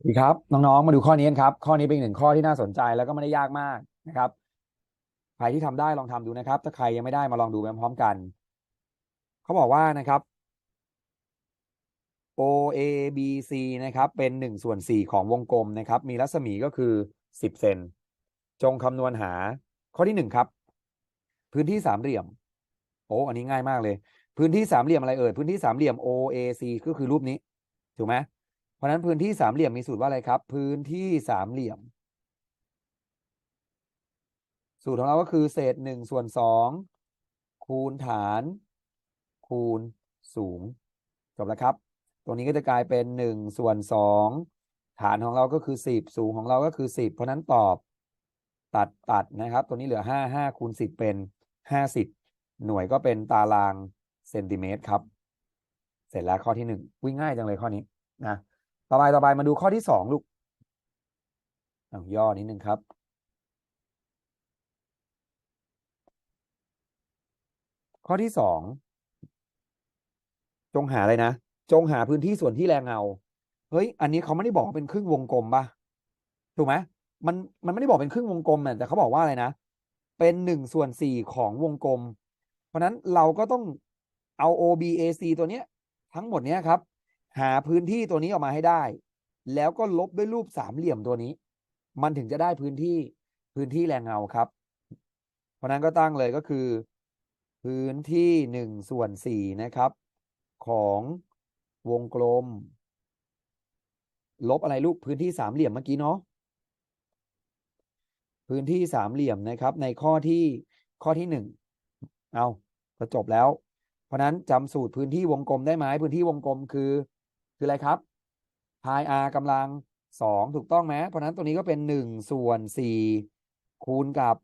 สวัสดีครับ น้องๆ มาดูข้อนี้กันครับ ข้อนี้เป็นหนึ่งข้อที่น่าสนใจแล้วก็ไม่ได้ยากมากนะครับใครที่ทำได้ลองทำดูนะครับ ถ้าใครยังไม่ได้มาลองดูไปพร้อมๆกัน เขาบอกว่านะครับ OABC นะครับ เป็นหนึ่งส่วนสี่ของวงกลมนะครับ มีรัศมีก็คือสิบเซนจงคำนวณหา ข้อที่หนึ่งครับ พื้นที่สามเหลี่ยม โอ้อันนี้ง่ายมากเลย พื้นที่สามเหลี่ยมอะไรเอ่ยพื้นที่สามเหลี่ยม OAC ก็คือรูปนี้ถูกไหม เพราะนั้นพื้นที่สามเหลี่ยมมีสูตรว่าอะไรครับ พื้นที่สามเหลี่ยม สูตรของเราก็คือเศษหนึ่งส่วนสองคูณฐาน คูณสูงจบแล้วครับ ตรงนี้ก็จะกลายเป็นหนึ่งส่วนสองฐานของเราก็คือสิบสูงของเราก็คือสิบเพราะนั้นตอบตัดตัดนะครับ ตัวนี้เหลือห้าห้าคูณสิบเป็นห้าสิบหน่วยก็เป็นตารางเซนติเมตรครับ เสร็จแล้วข้อที่หนึ่งวิ่งง่ายจังเลยข้อนี้นะ ต่อไปต่อไปมาดูข้อที่สองลูกย่อนิดนึงครับ ข้อที่สองจงหาอะไรนะ จงหาพื้นที่ส่วนที่แรงเงา เฮ้ย อันนี้เขาไม่ได้บอกว่าเป็นครึ่งวงกลมป่ะ ถูกไหมมันมันไม่ได้บอกเป็นครึ่งวงกลมแต่เขาบอกว่าอะไรนะ เป็นหนึ่งส่วนสี่ของวงกลม เพราะนั้นเราก็ต้องเอา OBAC ตัวเนี้ย ทั้งหมดเนี้ยครับ หาพื้นที่ตัวนี้ออกมาให้ได้ แล้วก็ลบด้วยรูปสามเหลี่ยมตัวนี้ มันถึงจะได้พื้นที่พื้นที่แรงเงาครับ เพราะนั้นก็ตั้งเลยก็คือ พื้นที่หนึ่งส่วนสี่นะครับ ของวงกลม ลบอะไรลูกพื้นที่สามเหลี่ยมเมื่อกี้เนาะพื้นที่สามเหลี่ยมนะครับ ในข้อที่ข้อที่หนึ่งเอาก็จบแล้ว เพราะนั้นจำสูตรพื้นที่วงกลมได้ไหมพื้นที่วงกลมคือ คืออะไรครับพาย r กำลังสองถูกต้องไหมเพราะนั้นตัวนี้ก็เป็นหนึ่งส่วนสี่คูณกับ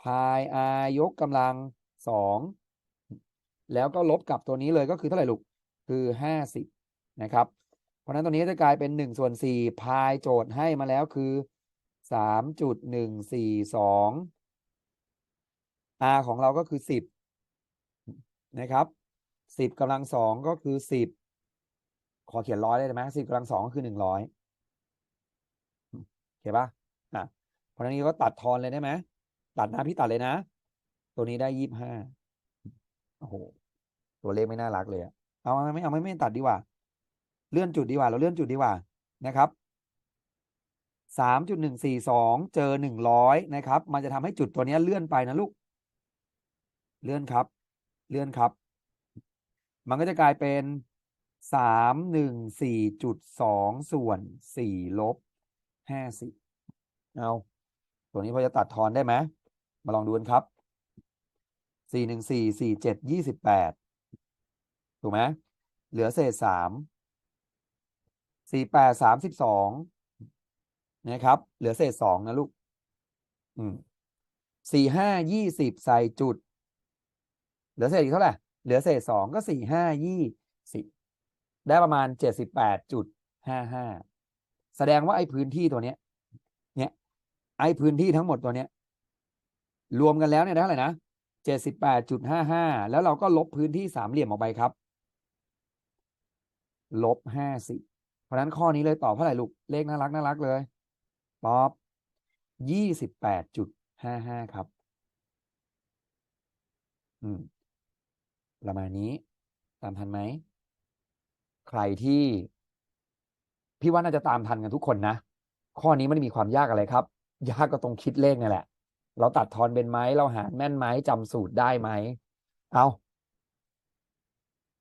พาย r ยกกำลังสองแล้วก็ลบกับตัวนี้เลยก็คือเท่าไหร่ลูก คือห้าสิบนะครับ เพราะนั้นตัวนี้จะกลายเป็นหนึ่งส่วนสี่พายโจทย์ให้มาแล้วคือสามจุดหนึ่งสี่สอง r ของเราก็คือสิบนะครับสิบกำลังสองก็คือสิบ ขอเขียนร้อยได้ไหมสิบกำลังสองก็คือหนึ่งร้อยเห็นปะอะเพราะนี้ก็ตัดทอนเลยได้ไหมตัดนะพี่ตัดเลยนะ ตัวนี้ได้ยี่บห้าโอ้โหตัวเลขไม่น่ารักเลยอะเอาไม่เอาไม่ไม่ตัดดีกว่า เลื่อนจุดดีกว่า เราเลื่อนจุดดีกว่านะครับสามจุดหนึ่งสี่สองเจอหนึ่งร้อยนะครับ มันจะทำให้จุดตัวนี้เลื่อนไปนะลูก เลื่อนครับ เลื่อนครับ มันก็จะกลายเป็น สามหนึ่งสี่จุดสองส่วนสี่ลบห้าสิบเอาตัวนี้พอจะตัดทอนได้ไหมมาลองดูกันครับสี่หนึ่งสี่สี่เจ็ดยี่สิบแปดถูกไหมเหลือเศษสามสี่แปดสามสิบสองนะครับ เหลือเศษสองนะลูกอืมสี่ห้ายี่สิบใส่จุด เหลือเศษอีกเท่าไหร่เหลือเศษสองก็สี่ห้ายี่สิบ ได้ประมาณเจ็ดสิบแปดจุดห้าห้าแสดงว่าไอ้พื้นที่ตัวเนี้ย เนี่ย ไอ้พื้นที่ทั้งหมดตัวเนี้ย รวมกันแล้วเนี่ยได้เท่าไหร่นะเจ็ดสิบแปดจุดห้าห้าแล้วเราก็ลบพื้นที่สามเหลี่ยมออกไปครับลบห้าสิบเพราะฉะนั้นข้อนี้เลยตอบเท่าไหร่ลูกเลขน่ารักน่ารักเลยตอบยี่สิบแปดจุดห้าห้าครับ อืม ประมาณนี้ ตามทันไหม ใครที่ พี่ว่าน่าจะตามทันกันทุกคนนะ ข้อนี้ไม่ได้มีความยากอะไรครับ ยากก็ตรงคิดเลขนี่แหละ เราตัดทอนเป็นไหมเราหารแม่นไหมจำสูตรได้ไหมเอา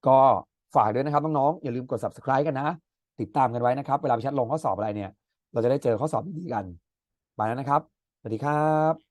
ก็ฝากด้วยนะครับน้องๆอย่าลืมกด subscribe กันนะ ติดตามกันไว้นะครับ เวลาไปชัดลงข้อสอบอะไรเนี่ย เราจะได้เจอข้อสอบดีๆกันไปแล้วนะครับสวัสดีครับ